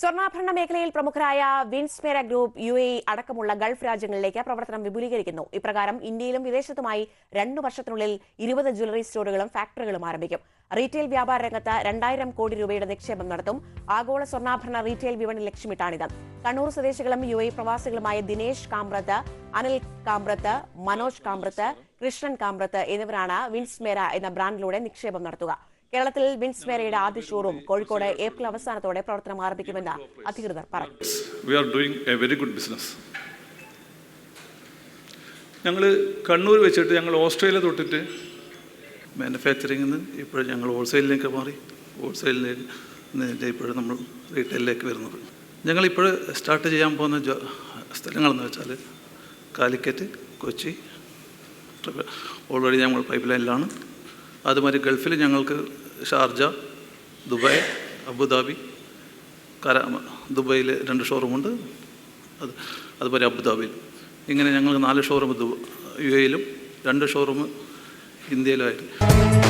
സ്വർണാഭരണ മേഖലയിൽ പ്രമുഖരായ Winsmera group U A അടക്കമുള്ള ഗൾഫ് രാജ്യങ്ങളിലേക്ക് പ്രവർത്തനം വിപുലീകരിക്കുന്നു. ഇപ്രകാരം ഇന്ത്യയിലും വിദേശത്തുമായി രണ്ടു വർഷത്തിനുള്ളിൽ ഇരുപത് ജ്വല്ലറി സ്റ്റോറുകളും ഫാക്ടറികളും ആരംഭിക്കും. റീറ്റെയിൽ വ്യാപാര രംഗത്ത് രണ്ടായിരം കോടി രൂപയുടെ നിക്ഷേപം നടത്തും. ആഗോള സ്വർണാഭരണ റീറ്റെയിൽ വിപണി ലക്ഷ്യമിട്ടാണിത്. കണ്ണൂർ സ്വദേശികളും യു എ പ്രവാസികളുമായ ദിനേശ് കാമ്പ്രത്ത് അനിൽ കാമ്പ്രത്ത് മനോജ് കാമ്പ്രത്ത് കൃഷ്ണൻ കാമ്പ്രത്ത് എന്നിവരാണ് വിൻസ്മേര എന്ന ബ്രാൻഡിലൂടെ നിക്ഷേപം നടത്തുക. കേരളത്തിൽ വിൻസ് മേരയുടെ ആദ്യ ഷോറൂം കോഴിക്കോട് ഏപ്രിൽ അവസാനത്തോടെ പ്രവർത്തനം ആരംഭിക്കുമെന്ന് അധികൃതർ പറഞ്ഞു. ഞങ്ങൾ കണ്ണൂർ വെച്ചിട്ട് ഞങ്ങൾ ഓസ്ട്രേലിയ തൊട്ടിട്ട് മാനുഫാക്ചറിങ്ങിൽ നിന്ന് ഇപ്പോൾ ഞങ്ങൾ ഹോൾസെയിലിലേക്ക് മാറി. ഹോൾസെയിലിൽ നിന്ന് ഇപ്പോഴും നമ്മൾ റീറ്റെയിലേക്ക് വരുന്നത്. ഞങ്ങളിപ്പോൾ സ്റ്റാർട്ട് ചെയ്യാൻ പോകുന്ന സ്ഥലങ്ങളെന്ന് വെച്ചാൽ കാലിക്കറ്റ് കൊച്ചി ഓൾറെഡി ഞങ്ങൾ പൈപ്പ് ലൈനിലാണ് അതുമാതിരി ഗൾഫിൽ ഞങ്ങൾക്ക് ഷാർജ ദുബായ് അബുദാബി കര ദുബായിൽ രണ്ട് ഷോറൂമുണ്ട്. അത് അതുപോലെ അബുദാബിയിൽ. ഇങ്ങനെ ഞങ്ങൾക്ക് നാല് ഷോറൂം യു എയിലും രണ്ട് ഷോറൂം ഇന്ത്യയിലുമായിട്ട്